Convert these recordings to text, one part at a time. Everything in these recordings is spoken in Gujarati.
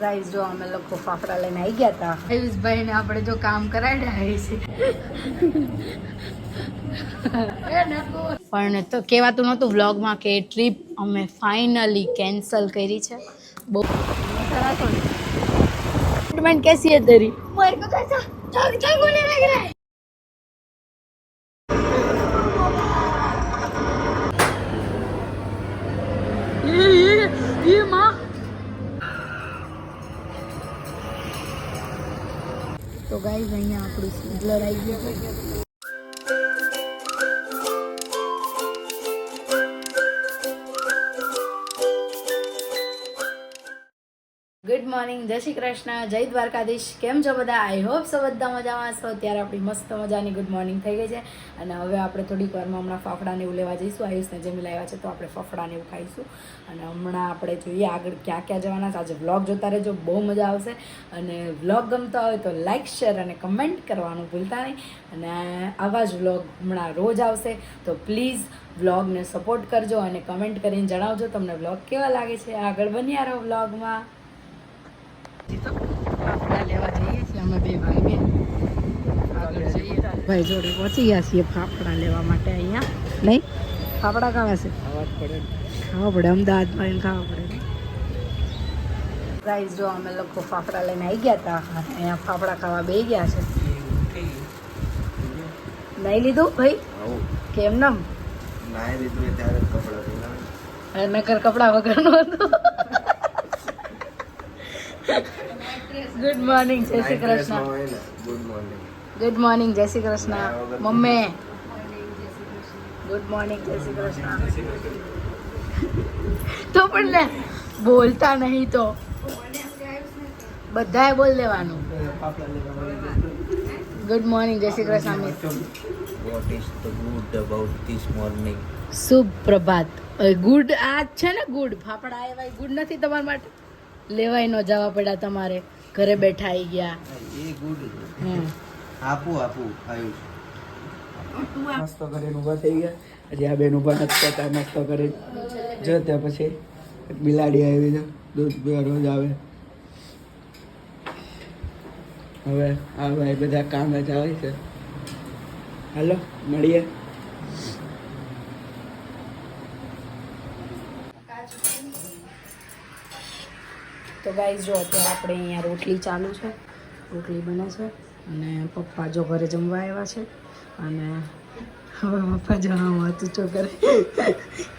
ગાઈઝ જો અમે લોકો ફાફડા લઈને આવી ગયા હતા આયુષભાઈ ને આપણે જો કામ કરાવ્યા છે. પણ તો કહેવાતું નહોતું વ્લોગમાં કે ટ્રીપ અમે ફાઇનલી કેન્સલ કરી છે. બહુ સરસ કેસી હે તેરી? મારે કો ગાઈઝ અહીંયા આપણું સિઝલર આવી ગયું ગુડ મોર્નિંગ જય શ્રી કૃષ્ણ, જય દ્વારકાધીશ. કેમ છો બધા? આઈ હોપ સો બધા મજામાં છો. ત્યારે આપણી મસ્ત મજાની ગુડ મોર્નિંગ થઈ ગઈ છે. અને હવે આપણે થોડીક વારમાં હમણાં ફાફડાને એવું લેવા જઈશું. આયુષને જેમ લાવ્યા છે તો આપણે ફાફડાને એવું ખાઈશું. અને હમણાં આપણે જોઈએ આગળ ક્યાં ક્યાં જવાના છે. આજે વ્લોગ જોતા રહેજો. બહુ મજા આવશે. અને વ્લોગ ગમતા હોય તો લાઇક શેર અને કમેન્ટ કરવાનું ભૂલતા નહીં. અને આવા જ વ્લોગ હમણાં રોજ આવશે. તો પ્લીઝ વ્લોગને સપોર્ટ કરજો અને કમેન્ટ કરીને જણાવજો તમને વ્લોગ કેવા લાગે છે. આગળ બન્યા રહો વ્લોગમાં તો ફાફડા લેવા જઈએ છીએ અમે બે ભાઈ બેન. આગળ જઈએ. ભાઈ જોડે પહોંચી ગયા છીએ ફાફડા લેવા માટે અહીંયા. નહીં? ફાફડા ખાવા છે? ખાવા પડે અમદાવાદમાં એને ખાવા પડે પ્રાઇઝ જો અમે લોકો ફાફડા લઈને આવી ગયા હતા અહીંયા ફાફડા ખાવા બે ગયા છે. નહીં લીધું ભાઈ? કેમ નામ? નાઈ લીધું ત્યારે કપડાં નકર કપડા વગરનું હતું. ગુડ મોર્નિંગ જય Shri Krishna good morning. Good morning જય Shri Krishna mummy good morning જય શ્રી કૃષ્ણ તો પણ લે બોલતા નહીં તો. બધાએ બોલ દેવાનું. ગુડ મોર્નિંગ જય Shri Krishna What is the good about this morning? શુભ પ્રભાત ગુડ આ છે ને ગુડ. ફાફડા આવ્યા ગુડ નથી તમારા માટે? લેવાય ન જવા પડ્યા તમારે. ઘરે બેઠા આવી ગયા. એ ગુડ આપું આપું આયુષ નાસ્તો કરીને ઊભા થઈ ગયા. હજી આ બેન ઊભા નથી થતા નાસ્તો કરી જો ત્યાં પછી બિલાડી આવી છે. દૂધ પીવા રોજ આવે. હવે આ ભાઈ બધા કામ જ આવે છે. હાલો મળીએ. તો ગાઈઝ જો અત્યારે આપણે અહીંયા રોટલી ચાલુ છે રોટલી બને છે અને પપ્પા જો ઘરે જમવા આવ્યા છે અને હવે પપ્પા જવામાં હતું ચો ઘરે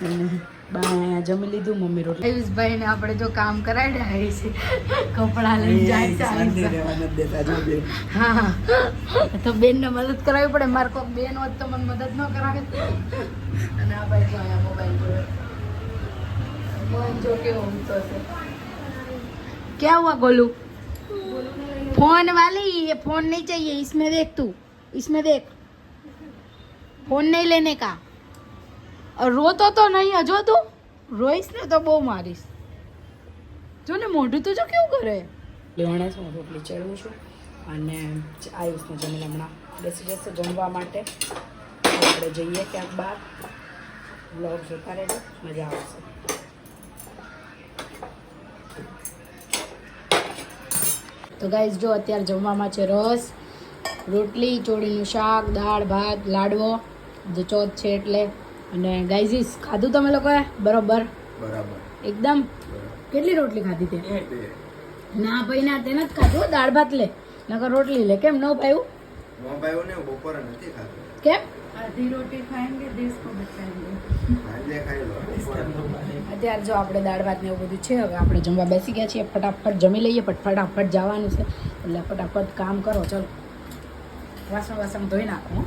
અને બા જમી લીધું મમ્મી રોટલી આયુષભાઈ ને આપણે જો કામ કરાડ્યા છે કપડાં લઈને જાય છે જો હા. તો બેનને મદદ કરાવી પડે મારે કોઈ બેન હોત તો મને મદદ ન કરાવે. અને આ ભાઈ જો અહીંયા મોબાઈલ જોયો મોબાઈલ જો કેવો ઊંચો છે. क्या हुआ गोलू फोन वाली ये फोन नहीं चाहिए इसमें देख तू इसमें देख फोन नहीं लेने का और रोतो तो नहीं है जो तू રોઈશ ને તો બહુ મારીશ જો ને મોઢું તો જો કેવું કરે લેવાણે છે હું રોટલી ચડવું છું અને આયુષને જમીને હમણાં બેસી જશે જમવા માટે આપણે જઈએ ક્યાંક બહાર બ્લોગ જોતા રહેજો મજા આવશે તો ગાઈઝ જો અત્યારે જમવામાં છે રસ રોટલી ચોળીનું શાક દાળ ભાત લાડવો જે ચોથ છે એટલે. અને ગાઈઝીસ ખાધું તમે લોકોએ? બરોબર? બરાબર. એકદમ? કેટલી રોટલી ખાધી તે? ના ભાઈ ના તેને જ ખાધું દાળ ભાત લે નકર રોટલી લે કેમ ન પાયું મોબાઈલ ને બપોરે નથી ખાધું. કેમ? ખાઈ લો. બપોરે અત્યારે જો આપણે દાળ ભાત ને એવું બધું છે હવે આપણે જમવા બેસી ગયા છીએ. ફટાફટ જમી લઈએ પણ ફટાફટ જવાનું છે. એટલે ફટાફટ કામ કરો. ચલો. વાસણ વાસણ ધોઈ નાખો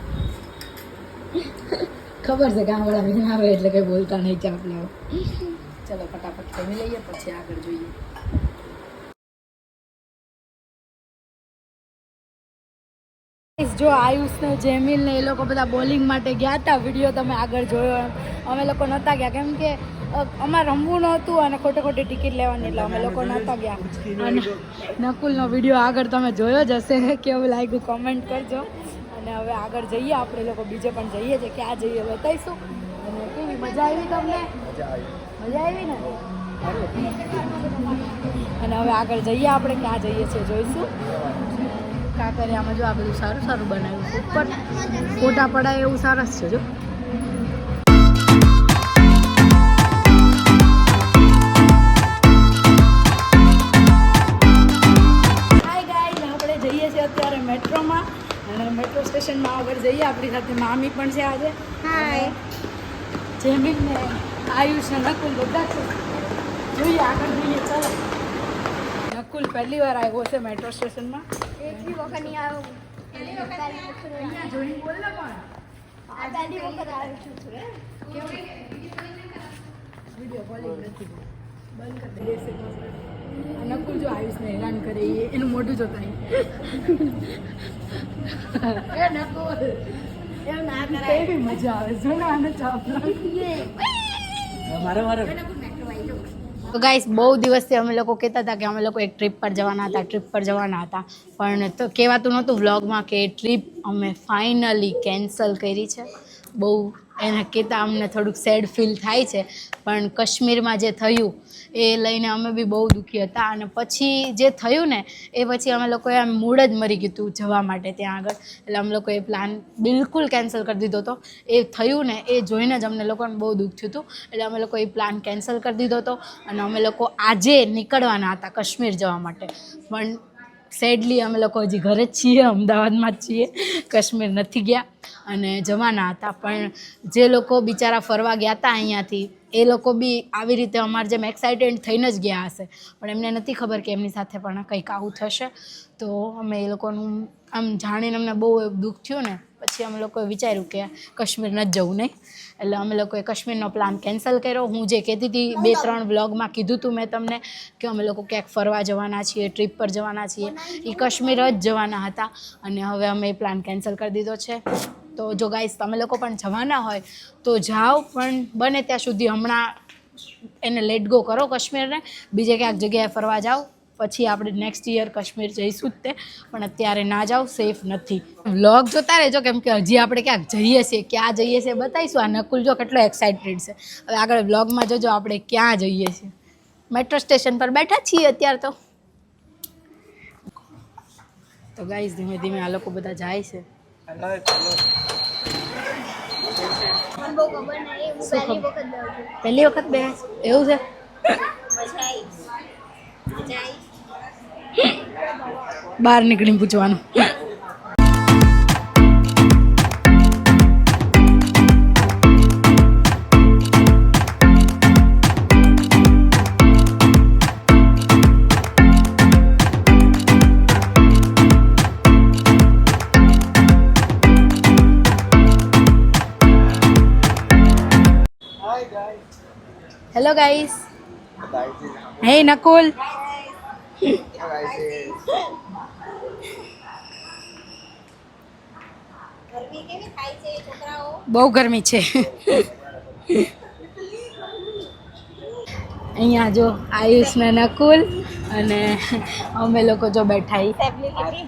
ખબર છે ગામવાળા આવે એટલે કંઈ બોલતા નહીં ચાપ લેવો ચલો ફટાફટ જમી લઈએ પછી આગળ જોઈએ. જો આયુષને જેમિલને એ લોકો બધા બોલિંગ માટે ગયા હતા. વીડિયો તમે આગળ જોયો એમ. અમે લોકો નહોતા ગયા. કેમ કે અમારે રમવું નહોતું અને ખોટે ખોટી ટિકિટ લેવાની એટલે અમે લોકો નહોતા ગયા. અને નકુલનો વીડિયો આગળ તમે જોયો જ હશે કેવું લાગ્યું કોમેન્ટ કરજો. અને હવે આગળ જઈએ. આપણે લોકો બીજે પણ જઈએ છીએ. ક્યાં જઈએ બતાવીશું. અને કેવી મજા આવી તમને? મજા આવી ને? અને હવે આગળ જઈએ આપણે. ક્યાં જઈએ છીએ જોઈશું. કાંકરિયામાં જો આ બધું સારું સારું બનાવ્યું છે. પણ ફોટા પડાય એવું સરસ છે જો. હાય ગાઈઝ આપણે જઈએ છીએ અત્યારે મેટ્રોમાં. અને મેટ્રો સ્ટેશનમાં આગળ જઈએ આપણી સાથે મામી પણ છે આજે. હાય જેમિન ને આયુષ ને નકુલ બધા છે. જોઈએ આગળ જઈએ ચાલો. નકુલ પહેલી વાર આવ્યો છે મેટ્રો સ્ટેશનમાં. એટલી વખત નહીં આવ્યો પહેલી વખત અહીંયા જોઈને બોલ ને પણ. આ પહેલી વખત આવ્યો છું? વીડિયો કોલિંગ નથી. બંધ કરી દેશે નકુલ જો આયુષને હેરાન કરે એનું મોઢું જોતા એ નકુલ. એમ ના કેવી મજા આવે જો ને આને ચાપલા મારો મારે. તો ગાઈસ બહુ દિવસથી અમે લોકો કહેતા હતા કે અમે લોકો એક ટ્રીપ પર જવાના હતા ટ્રીપ પર જવાના હતા. પણ તો કહેવાતું નહોતું વ્લોગમાં કે ટ્રીપ અમે ફાઇનલી કેન્સલ કરી છે. બહુ એના કહેતા અમને થોડુંક સેડ ફીલ થાય છે. પણ કાશ્મીરમાં જે થયું, એ લઈને અમે બી બહુ દુઃખી હતા. અને પછી જે થયું ને, એ પછી અમે લોકોએ આમ મૂડ જ મરી ગયું હતું જવા માટે ત્યાં આગળ. એટલે અમે લોકોએ પ્લાન બિલકુલ કેન્સલ કરી દીધો હતો. એ થયું ને, એ જોઈને જ અમને લોકોને બહુ દુઃખ થયું હતું. એટલે અમે લોકોએ પ્લાન કેન્સલ કરી દીધો હતો. અને અમે લોકો આજે નીકળવાના હતા કાશ્મીર જવા માટે. પણ સેડલી અમે લોકો હજી ઘરે જ છીએ, અમદાવાદમાં જ છીએ. કાશ્મીર નથી ગયા અને જવાના હતા. પણ જે લોકો બિચારા ફરવા ગયા હતા અહીંયાથી, એ લોકો બી આવી રીતે અમારે જેમ એક્સાઇટેડ થઈને જ ગયા હશે. પણ એમને નથી ખબર કે એમની સાથે પણ કંઈક આવું થશે. તો અમે એ લોકોનું આમ જાણીને અમને બહુ દુઃખ થયું ને પછી અમે લોકોએ વિચાર્યું કે કાશ્મીર ન જવું નહીં. એટલે અમે લોકોએ કાશ્મીરનો પ્લાન કેન્સલ કર્યો. હું જે કહેતી હતી બે ત્રણ વ્લોગમાં કીધું હતું મેં તમને કે અમે લોકો ક્યાંક ફરવા જવાના છીએ ટ્રીપ પર જવાના છીએ. એ કાશ્મીર જ જવાના હતા અને હવે અમે એ પ્લાન કેન્સલ કરી દીધો છે. તો જો ગાઈસ તમે લોકો પણ જવાના હોય તો જાઓ પણ બને ત્યાં સુધી હમણાં એને લેટ ગો કરો કાશ્મીરને. બીજે ક્યાંક જગ્યાએ ફરવા જાઓ. પછી આપણે નેક્સ્ટ યર કાશ્મીર જઈશું જ તે. પણ અત્યારે ના જાઓ સેફ નથી. વ્લોગ જોતા રહેજો, કેમ કે હજી આપણે ક્યાંક જઈએ છીએ, ક્યાં જઈએ છીએ બતાવીશું. આ નકુલ જો કેટલો એક્સાઇટેડ છે. હવે આગળ વ્લોગમાં જોજો, આપણે ક્યાં જઈએ છીએ. મેટ્રો સ્ટેશન પર બેઠા છીએ અત્યારે તો. તો ગાઈઝ ધીમે ધીમે આ લોકો બધા જાય છે. પહેલી વખત બે એવું છે? બહાર નીકળીને પૂછવાનું. હેલો ગાઈસ હે નકુલ બહુ ગરમી છે અહીંયા જો આયુષ ને નકુલ અને અમે લોકો જો બેઠા હી ફેમિલી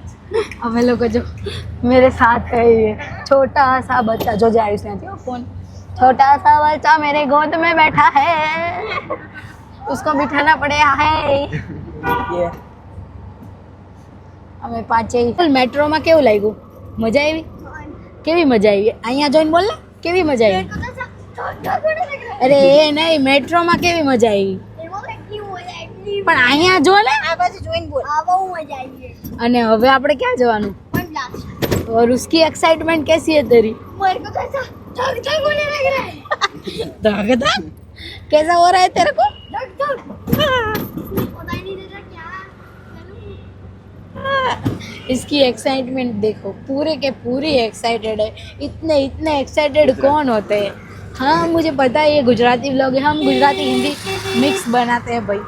અમે લોકો जो मेरे साथ है ये छोटा सा बच्चा जो जो आयुष ने फोन छोटा सा बच्चा मेरे गोद में बैठा है उसको बिठाना पड़ेगा है અમે પાંચે મેટ્રોમાં કેવું લાગ્યું મજા આવી કેવી મજા આવી અહીંયા જોઈને બોલ ને કેવી મજા આવી અરે એ નહીં મેટ્રોમાં કેવી મજા આવી પણ અહીંયા જો ને આ બાજુ જોઈને બોલ આ બહુ મજા આવી છે અને હવે આપણે ક્યાં જવાનું वन लास्ट और उसकी एक्साइटमेंट कैसी है तेरी मेरे को तो ऐसा धक धक होने लग रहा है धक धक कैसा हो रहा है तेरे को धक धक पता ही नहीं देता क्या करूं। इसकी एक्साइटमेंट देखो पूरे के पूरी एक्साइटेड है इतने इतने एक्साइटेड कौन होते हैं हाँ मुझे पता है ये गुजराती व्लॉग है हम गुजराती हिंदी मिक्स बनाते हैं भाई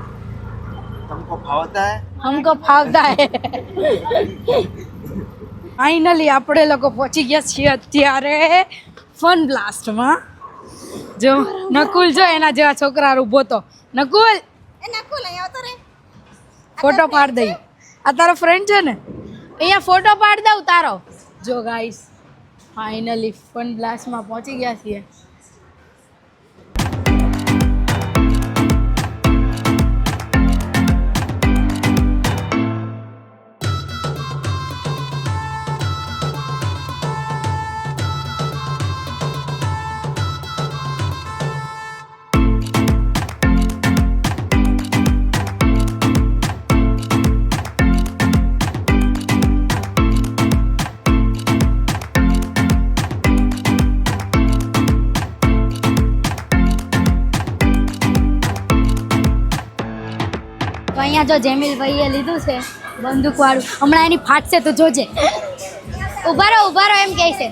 तुमको भावता है हमको ફાવતા હે ફાઇનલી આપણે લોકો પહોંચી ગયા છીએ અત્યારે ફન બ્લાસ્ટમાં જો નકુલ જો એના જેવા છોકરા ઊભો તો. નકુલ! એ નકુલ અહીંયા આવતો રે. ફોટો પાડ દઈ. આ તારો ફ્રેન્ડ છે ને? અહીંયા ફોટો પાડ દઉં તારો. જો ગાઈસ ફાઇનલી ફન બ્લાસ્ટમાં પહોંચી ગયા છીએ. અહીંયા જો જેમિલ ભાઈએ લીધું છે બંદૂક વાળું હમણાં એની ફાટશે તો જોજે. ઊભા રહો ઊભા રહો એમ કહે છે.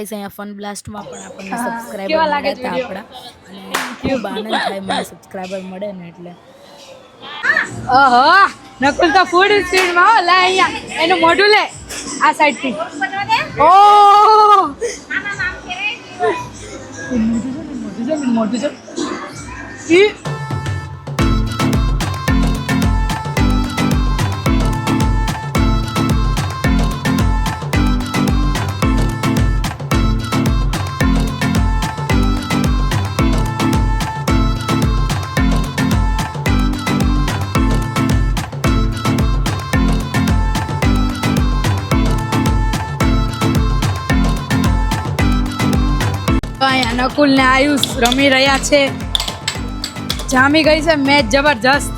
તો ગાઈસ અહીંયા ફન બ્લાસ્ટમાં પણ આપણને સબસ્ક્રાઈબર લાગે મળ્યા હતા આપણા. અને ખૂબ આનંદ થાય મને સબસ્ક્રાઈબર મળે ને એટલે. ઓહો નકુલ તો ફૂડ સ્ટ્રીટમાં હો લે અહીંયા. એનું મોઢું લે આ સાઈડથી ઓ મોટું છે ઈ મોઢું અહીંયા નકુલ ને આયુષ રમી રહ્યા છે. જામી ગઈ છે મેચ જબરજસ્ત.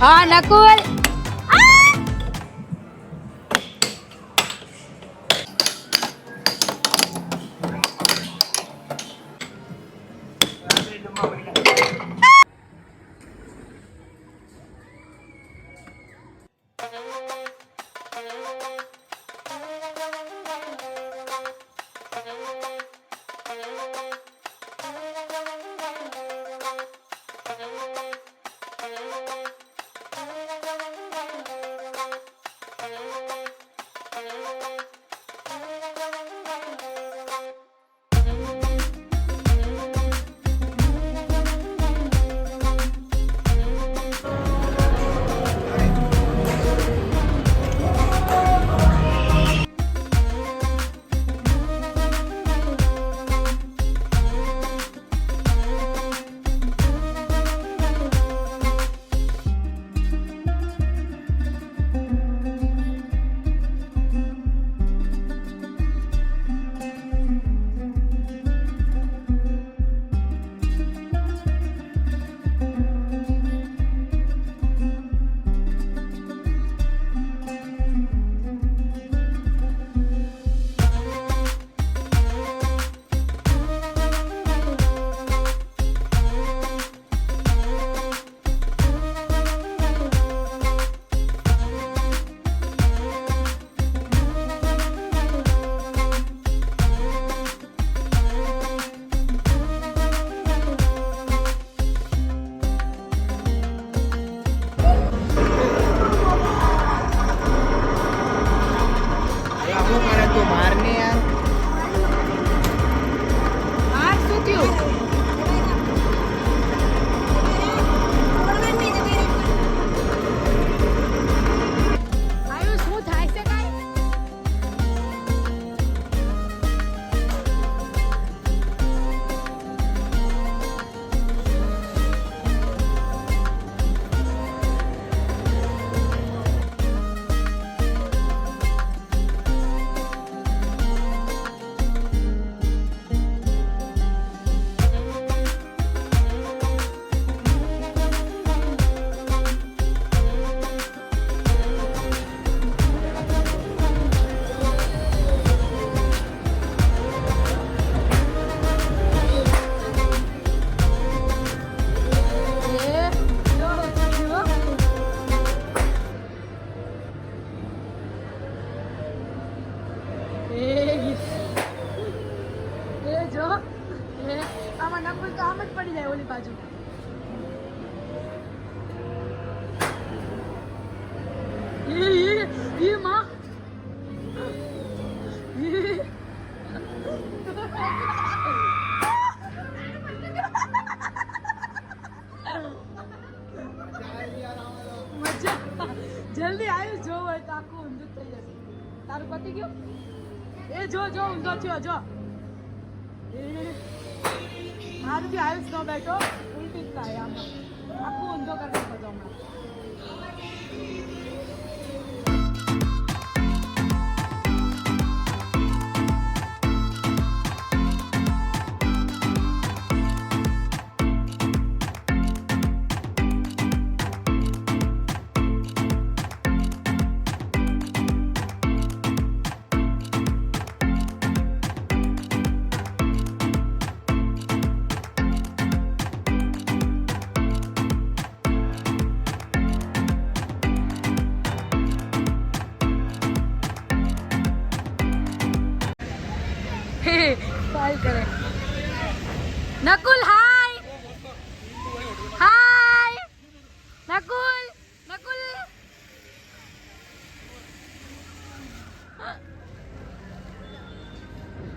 હા નકુલ! જ જો જો ઊંધો થયો, જો. મારું બી આયુષ ન બેઠો ઉલટી જ થાય આમાં. આખું ઊંધો કરી નાખો હમણાં હાય કરે નકુલ હાય હાય નકુલ નકુલ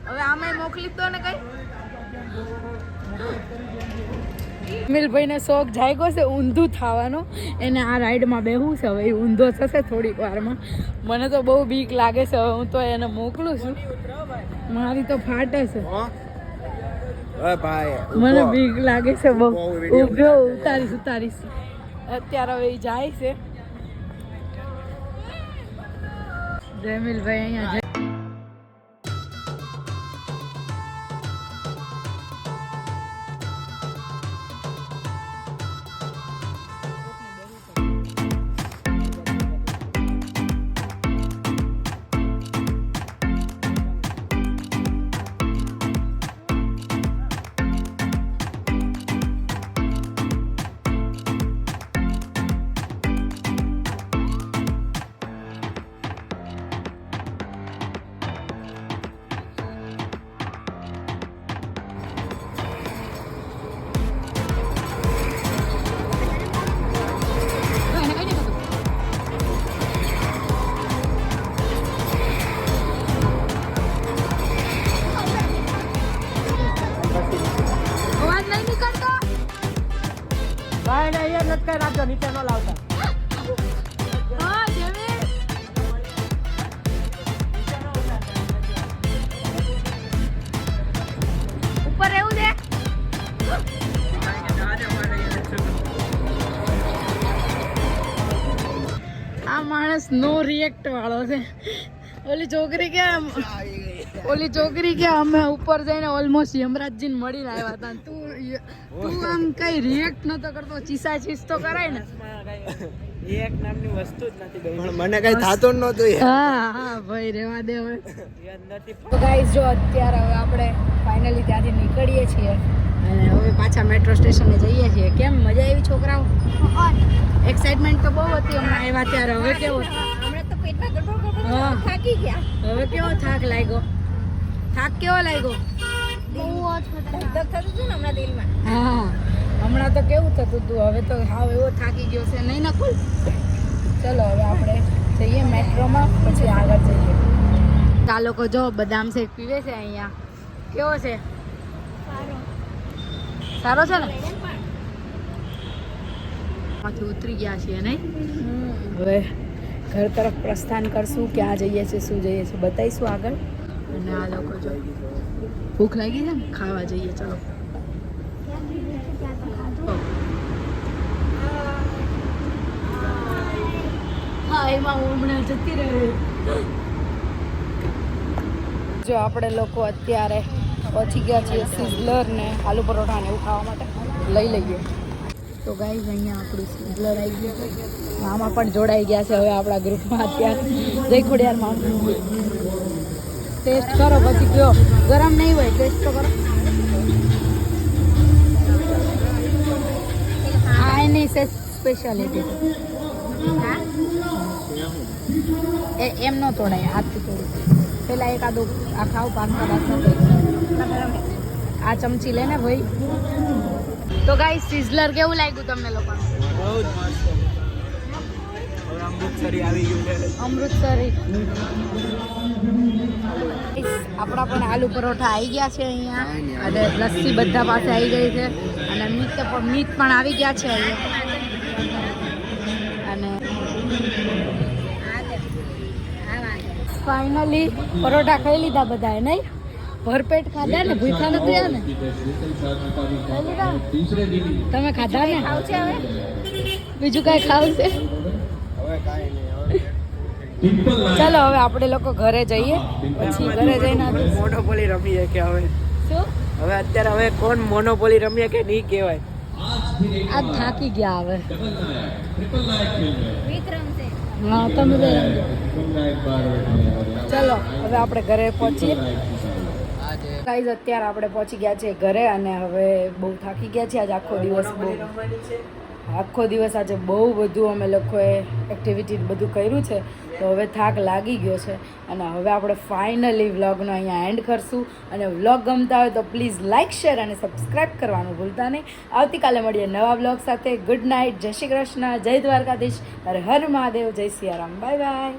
હવે આમે મોકલી દો ને કઈ. મિલભાઈને શોખ જાગ્યો છે ઊંધું થવાનો. એને આ રાઈડમાં બેહવું છે, હવે એ ઊંધો થશે થોડીક વારમાં. મને તો બહુ બીક લાગે છે, હવે હું તો એને મોકલું છું. મારી તો ફાટે છે. મને બીક લાગે છે બહુ. ઊભો ઉતારીશ ઉતારીશ. અત્યારે હવે જાય છે. જયમિલભાઈ અહીંયા વાળો છે. ઓલી છોકરી કે આમ- ઓલી છોકરી કે અમે ઉપર જઈને ઓલમોસ્ટ યમરાજજીને મળીને આવ્યા હતા. તું તું આમ કઈ રિએક્ટ નતો કરતો ચીસા ચીસ તો કરાય ને. એક નામની વસ્તુ જ નથી પણ મને કઈ થતું જ નતું હા હા ભાઈ રેવા દે હવે. તો જો અત્યારે હવે આપણે ફાઇનલી ત્યાંથી નીકળીએ છીએ. અને હવે પાછા મેટ્રો સ્ટેશને જઈએ છીએ. કેમ મજા આવી છોકરાઓ? એક્સાઇટમેન્ટ તો બહુ હતી હમણાં આવ્યા ત્યારે. હવે કેવો? હા થાકી ગયા. હવે કેવો થાક લાગ્યો? થાક કેવો લાગ્યો? બહુ ધક થતું હતું ને હમણાં દિલમાં? હા. હમણાં તો કેવું થતું હતું? હવે તો હાવ એવો થાકી ગયો છે. નહીં નકુલ ચલો હવે આપણે જઈએ મેટ્રોમાં પછી આગળ જઈએ. આ લોકો જો બદામ શેક પીવે છે અહીંયા. કેવો છે? સારો. છે ને? માંથી ઉતરી ગયા છીએ નહીં? હવે ઘર તરફ પ્રસ્થાન કરશું ક્યાં જઈએ છીએ, શું જઈએ છીએ, બતાવીશું આગળ. અને આ લોકો જો ભૂખ લાગી છે ને, ખાવા જઈએ, ચલો. હા, એમાં હું હમણાં જતી રહી. જો આપણે લોકો અત્યારે પહોંચી ગયા છીએ સિઝલર ને આલુ પરોઠા ને એવું ખાવા માટે. લઈ લઈએ. તો ગાઈઝ અહીંયા આપણું સિઝલર આવી ગયું મામા પણ જોડાઈ ગયા છે હવે આપણા ગ્રુપમાં અત્યારે. જય ખોડિયારમાં ટેસ્ટ કરો પછી કયો. ગરમ નહીં હોય ટેસ્ટ તો કરો. આ એની છે સ્પેશિયાલિટી એ, એમ ન તોડાય, હાથથી તોડું. પેલા એક આદો આ ખાવ પાસ્તા પાસ્તા આ ચમચી લે ને ભાઈ. તો ગાઈ સિઝલર કેવું લાગ્યું તમને લોકો બહુ જ મસ્ત આવી ગયું અમૃતસરી. આપણા પણ આલુ પરોઠા આવી ગયા છે અહીંયા. અને લસ્સી બધા પાસે આવી ગઈ છે. અને મીટ પણ મીટ પણ આવી ગયા છે અહીંયા. અને ફાઇનલી પરોઠા ખાઈ લીધા બધાએ નહીં? ભરપેટ ખાધા ને ભૂખા નથી રહ્યા ને. તમે ખાધા ને? ખાવ છે હવે બીજું કઈ ખાવું છે? ચાલો હવે આપણે લોકો ઘરે જઈએ. પછી ઘરે જઈને આપણે- મોનોપોલી રમીએ કે હવે? શું? હવે અત્યારે હવે કોણ મોનોપોલી રમીએ કે નહીં કહેવાય? આ થાકી ગયા હવે. વિક્રમ છે. હા તમે ચાલો ચલો હવે આપણે ઘરે પહોંચીએ. ગાઈઝ અત્યારે આપણે પહોંચી ગયા છે ઘરે અને હવે બહુ થાકી ગયા છે આજે આખો દિવસ બહુ આખો દિવસ આજે બહુ બધું અમે લોકોએ એક્ટિવિટી બધું કર્યું છે. તો હવે થાક લાગી ગયો છે. અને હવે આપણે ફાઇનલી વ્લોગનો અહીંયા એન્ડ કરશું. અને વ્લોગ ગમતા હોય તો પ્લીઝ લાઇક શેર અને સબસ્ક્રાઇબ કરવાનું ભૂલતા નહીં. આવતીકાલે મળીએ નવા વ્લોગ સાથે. ગુડ નાઇટ જય શ્રી કૃષ્ણ. જય દ્વારકાધીશ. અરે હર મહાદેવ. જય સિયારામ. Bye bye